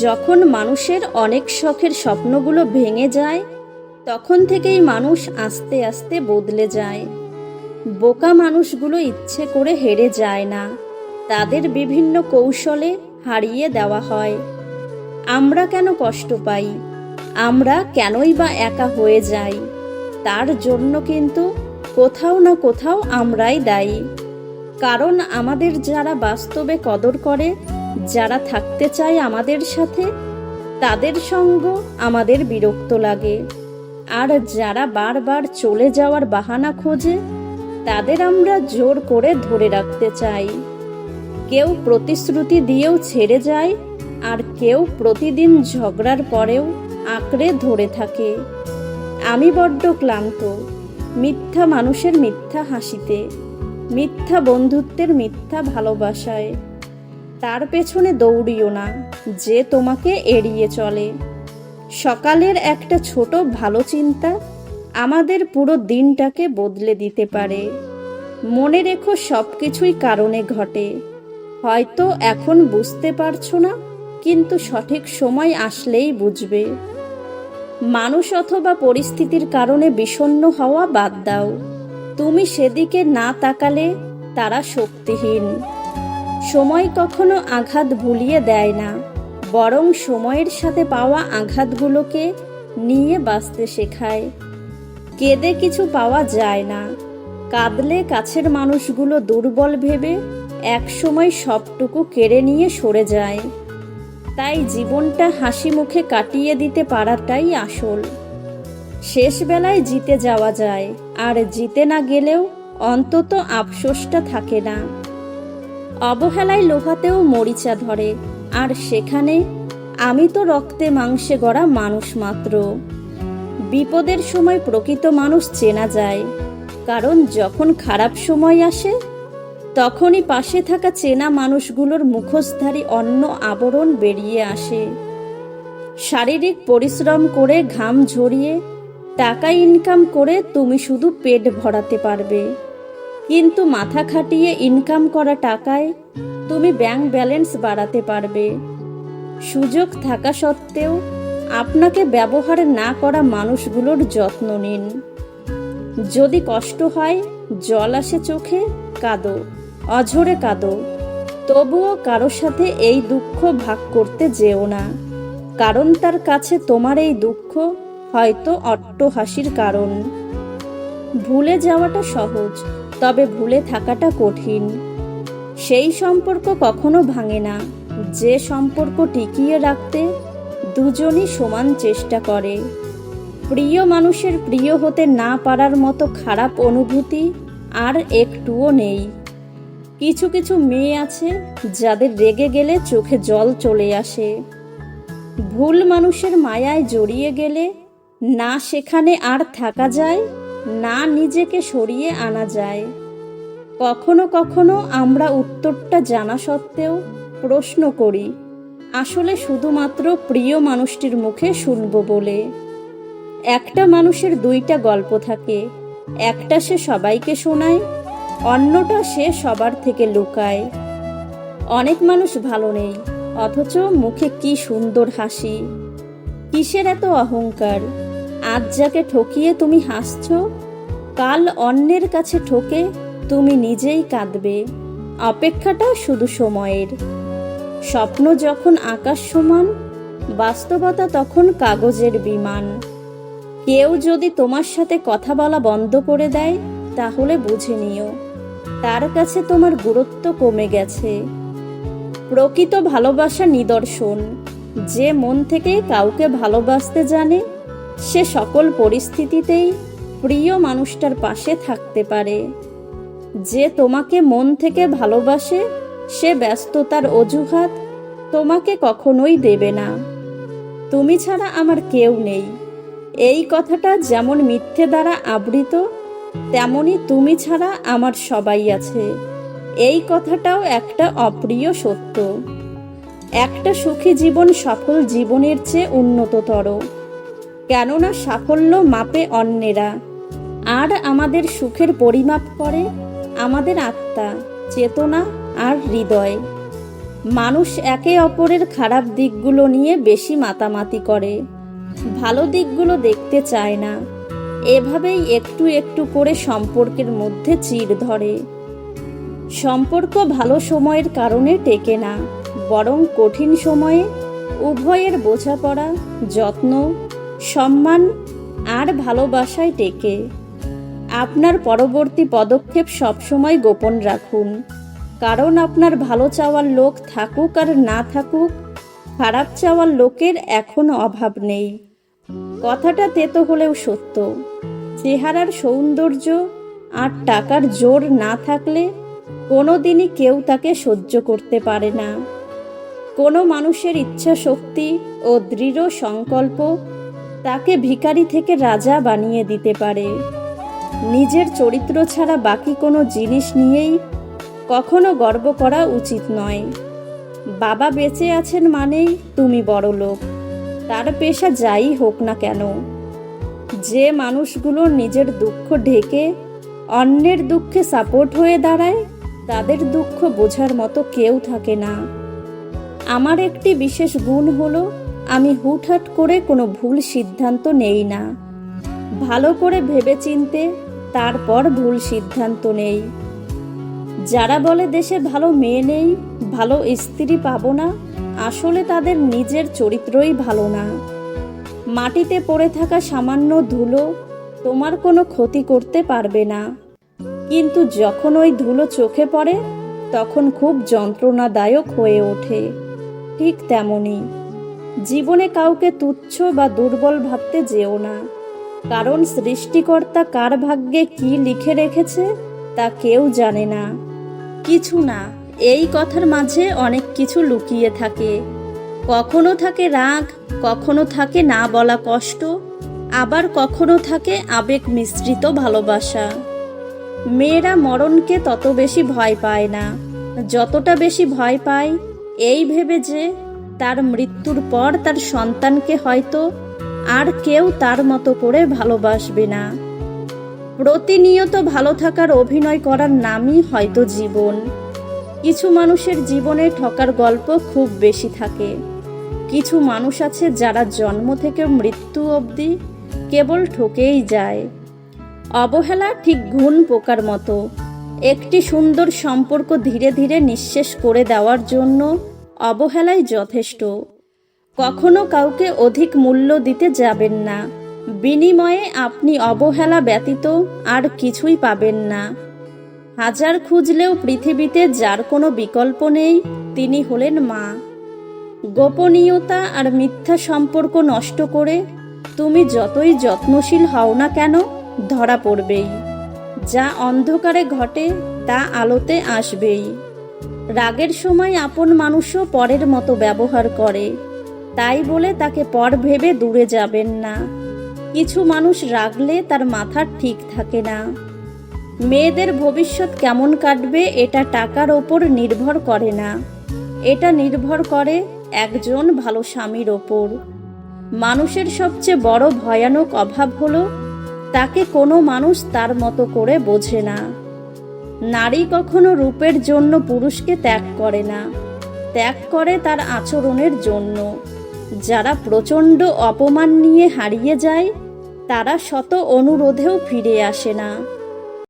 যখন মানুষের অনেক শখের স্বপ্নগুলো ভেঙে যায়, তখন থেকেই মানুষ আস্তে আস্তে বদলে যায়। বোকা মানুষগুলো ইচ্ছে করে হেরে যায় না। তাদের বিভিন্ন কৌশলে হারিয়ে দেওয়া হয়। আমরা কেন কষ্ট পাই? আমরা কেনই বা একা হয়ে যাই? তার জন্য কিন্তু কোথাও না কোথাও আমরাই দায়ী। কারণ আমাদের যারা বাস্তবে কদর করে যারা থাকতে চায় আমাদের সাথে, তাদের সঙ্গ আমাদের বিরক্ত লাগে। আর যারা বারবার চলে যাওয়ার বাহানা খোঁজে, তাদের আমরা জোর করে ধরে রাখতে চাই। কেউ প্রতিশ্রুতি দিয়েও ছেড়ে যায়, আর কেউ প্রতিদিন ঝগড়ার পরেও আঁকড়ে ধরে থাকে। আমি বড্ড ক্লান্ত, মিথ্যা মানুষের মিথ্যা হাসিতে, মিথ্যা বন্ধুত্বের মিথ্যা ভালোবাসায়। তার পেছনে দৌড়িও না, যে তোমাকে এড়িয়ে চলে। সকালের একটা ছোট ভালো চিন্তা আমাদের পুরো দিনটাকে বদলে দিতে পারে। মনে রেখো সব কিছুই কারণে ঘটে। হয়তো এখন বুঝতে পারছ না, কিন্তু সঠিক সময় আসলেই বুঝবে। মানুষ অথবা পরিস্থিতির কারণে বিষণ্ণ হওয়া বাদ দাও। তুমি সেদিকে না তাকালে তারা শক্তিহীন। সময় কখনো আঘাত ভুলিয়ে দেয় না, বরং সময়ের সাথে পাওয়া আঘাতগুলোকে নিয়ে বাঁচতে শেখায়। কেঁদে কিছু পাওয়া যায় না। কাঁদলে কাছের মানুষগুলো দুর্বল ভেবে একসময় সবটুকু কেড়ে নিয়ে সরে যায়। তাই জীবনটা হাসি মুখে কাটিয়ে দিতে পারাটাই আসল। শেষ বেলায় জিতে যাওয়া যায়, আর জিতে না গেলেও অন্তত আফসোসটা থাকে না। অবহেলায় লোহাতেও মরিচা ধরে। আর সেখানে আমি তো রক্তে মাংসে গড়া মানুষ মাত্র। বিপদের সময় প্রকৃত মানুষ চেনা যায়। কারণ যখন খারাপ সময় আসে, তখনই পাশে থাকা চেনা মানুষগুলোর মুখোশধারী অন্য আবরণ বেরিয়ে আসে। শারীরিক পরিশ্রম করে ঘাম ঝরিয়ে টাকা ইনকাম করে তুমি শুধু পেট ভরাতে পারবে। কিন্তু মাথা খাটিয়ে ইনকাম করা টাকায় তুমি ব্যাংক ব্যালেন্স বাড়াতে পারবে। সুযোগ থাকা সত্ত্বেও আপনাকে ব্যবহার না করা মানুষগুলোর যত্ন নিন। যদি কষ্ট হয়, জল আসে চোখে, কাঁদো, অঝরে কাঁদো। তবুও কারও সাথে এই দুঃখ ভাগ করতে যেও না। কারণ তার কাছে তোমার এই দুঃখ হয়তো অট্টহাসির কারণ। ভুলে যাওয়াটা সহজ। তবে ভুলে থাকাটা কঠিন। সেই সম্পর্ক কখনো ভাঙে না। যে সম্পর্ক টিকিয়ে রাখতে দুজনই সমান চেষ্টা করে। প্রিয় মানুষের প্রিয় হতে না পারার মতো খারাপ অনুভূতি আর একটুও নেই। কিছু কিছু মেয়ে আছে যাদের রেগে গেলে চোখে জল চলে আসে। ভুল মানুষের মায়ায় জড়িয়ে গেলে না সেখানে আর থাকা যায় না নিজেকে সরিয়ে আনা যায়। কখনো কখনো আমরা উত্তরটা জানা সত্ত্বেও প্রশ্ন করি, আসলে শুধুমাত্র প্রিয় মানুষটির মুখে শুনব বলে। একটা মানুষের দুইটা গল্প থাকে, একটা সে সবাইকে শোনায়, অন্যটা সে সবার থেকে লুকায়। অনেক মানুষ ভালো নেই, অথচ মুখে কি সুন্দর হাসি, কিসের এত অহংকার? আজ যাকে ঠকিয়ে তুমি হাসছ, কাল অন্যের কাছে ঠকে তুমি নিজেই কাঁদবে। অপেক্ষাটা শুধু সময়ের। স্বপ্ন যখন আকাশ সমান, বাস্তবতা তখন কাগজের বিমান। কেউ যদি তোমার সাথে কথা বলা বন্ধ করে দেয়, তাহলে বুঝে নিও, তার কাছে তোমার গুরুত্ব কমে গেছে। প্রকৃত ভালোবাসা নিদর্শন। যে মন থেকে কাউকে ভালোবাসতে জানে সে সকল পরিস্থিতিতেই প্রিয় মানুষটার পাশে থাকতে পারে। যে তোমাকে মন থেকে ভালোবাসে, সে ব্যস্ততার অজুহাত তোমাকে কখনোই দেবে না। তুমি ছাড়া আমার কেউ নেই। এই কথাটা যেমন মিথ্যে দ্বারা আবৃত, তেমনি তুমি ছাড়া আমার সবাই আছে। এই কথাটাও একটা অপ্রিয় সত্য। একটা সুখী জীবন সফল জীবনের চেয়ে উন্নততর। কেননা সাফল্য মাপে অন্যেরা। আর আমাদের সুখের পরিমাপ করে আমাদের আত্মা, চেতনা আর হৃদয়। মানুষ একে অপরের খারাপ দিকগুলো নিয়ে বেশি মাতামাতি করে, ভালো দিকগুলো দেখতে চায় না। এভাবেই একটু একটু করে সম্পর্কের মধ্যে চির ধরে। সম্পর্ক ভালো সময়ের কারণে টেকে না, বরং কঠিন সময়ে উভয়ের বোঝাপড়া, যত্ন সম্মান আর ভালোবাসায় টেকে আপনার পরবর্তী পদক্ষেপ সবসময় গোপন রাখুন। কারণ আপনার ভালো চাওয়ার লোক থাকুক আর না থাকুক, খারাপ চাওয়ার লোকের এখন অভাব নেই। কথাটা তেতো হলেও সত্য। চেহারার সৌন্দর্য আর টাকার জোর না থাকলে কোনো দিনই কেউ তাকে সহ্য করতে পারে না। কোনো মানুষের ইচ্ছা শক্তি ও দৃঢ় সংকল্প তাকে ভিখারি থেকে রাজা বানিয়ে দিতে পারে। নিজের চরিত্র ছাড়া বাকি কোনো জিনিস নিয়েই কখনো গর্ব করা উচিত নয়। বাবা বেঁচে আছেন মানেই তুমি বড় লোক। তার পেশা যাই হোক না কেন। যে মানুষগুলো নিজের দুঃখ ঢেকে অন্যের দুঃখে সাপোর্ট হয়ে দাঁড়ায়, তাদের দুঃখ বোঝার মতো কেউ থাকে না। আমার একটি বিশেষ গুণ হলো আমি হুটহাট করে কোনো ভুল সিদ্ধান্ত নেই না। ভালো করে ভেবেচিন্তে তারপর ভুল সিদ্ধান্ত নেই। যারা বলে দেশে ভালো মেয়ে নেই, ভালো স্ত্রী পাবো না, আসলে তাদের নিজের চরিত্রই ভালো না। মাটিতে পড়ে থাকা সামান্য ধুলো তোমার কোনো ক্ষতি করতে পারবে না। কিন্তু যখন ওই ধুলো চোখে পড়ে, তখন খুব যন্ত্রণাদায়ক হয়ে ওঠে। ঠিক তেমনই। জীবনে কাউকে তুচ্ছ বা দুর্বল ভাবতে যেও না। কারণ সৃষ্টিকর্তা কার ভাগ্যে কি লিখে রেখেছে, তা কেউ জানে না। কিছু না, এই কথার মাঝে অনেক কিছু লুকিয়ে থাকে। কখনো থাকে রাগ, কখনো থাকে না বলা কষ্ট, আবার কখনো থাকে আবেগ মিশ্রিত ভালোবাসা। মেয়েরা মরণকে তত বেশি ভয় পায় না। যতটা বেশি ভয় পায়, এই ভেবে যে তার মৃত্যুর পর তার সন্তানকে হয়তো আর কেউ তার মতো করে ভালোবাসবে না। প্রতিনিয়ত ভালো থাকার অভিনয় করার নামই হয়তো জীবন। কিছু মানুষের জীবনে ঠকার গল্প খুব বেশি থাকে। কিছু মানুষ আছে যারা জন্ম থেকে মৃত্যু অবধি কেবল ঠকেই যায়। অবহেলা ঠিক ঘুণ পোকার মতো। একটি সুন্দর সম্পর্ক ধীরে ধীরে নিঃশেষ করে দেওয়ার জন্য অবহেলাই যথেষ্ট। কখনো কাউকে অধিক মূল্য দিতে যাবেন না। বিনিময়ে আপনি অবহেলা ব্যতীত আর কিছুই পাবেন না। হাজার খুঁজলেও পৃথিবীতে যার কোনো বিকল্প নেই, তিনি হলেন মা। গোপনীয়তা আর মিথ্যা সম্পর্ক নষ্ট করে তুমি যতই যত্নশীল হও না কেন, ধরা পড়বেই। যা অন্ধকারে ঘটে, তা আলোতে আসবেই। রাগের সময় আপন মানুষও পরের মতো ব্যবহার করে। তাই বলে তাকে পর ভেবে দূরে যাবেন না। কিছু মানুষ রাগলে তার মাথা ঠিক থাকে না। মেয়েদের ভবিষ্যৎ কেমন কাটবে এটা টাকার ওপর নির্ভর করে না। এটা নির্ভর করে একজন ভালো স্বামীর ওপর। মানুষের সবচেয়ে বড় ভয়ানক অভাব হলো, তাকে কোনো মানুষ তার মতো করে বোঝে না। নারী কখনো রূপের জন্য পুরুষকে ত্যাগ করে না। ত্যাগ করে তার আচরণের জন্য। যারা প্রচণ্ড অপমান নিয়ে হারিয়ে যায়, তারা শত অনুরোধেও ফিরে আসে না।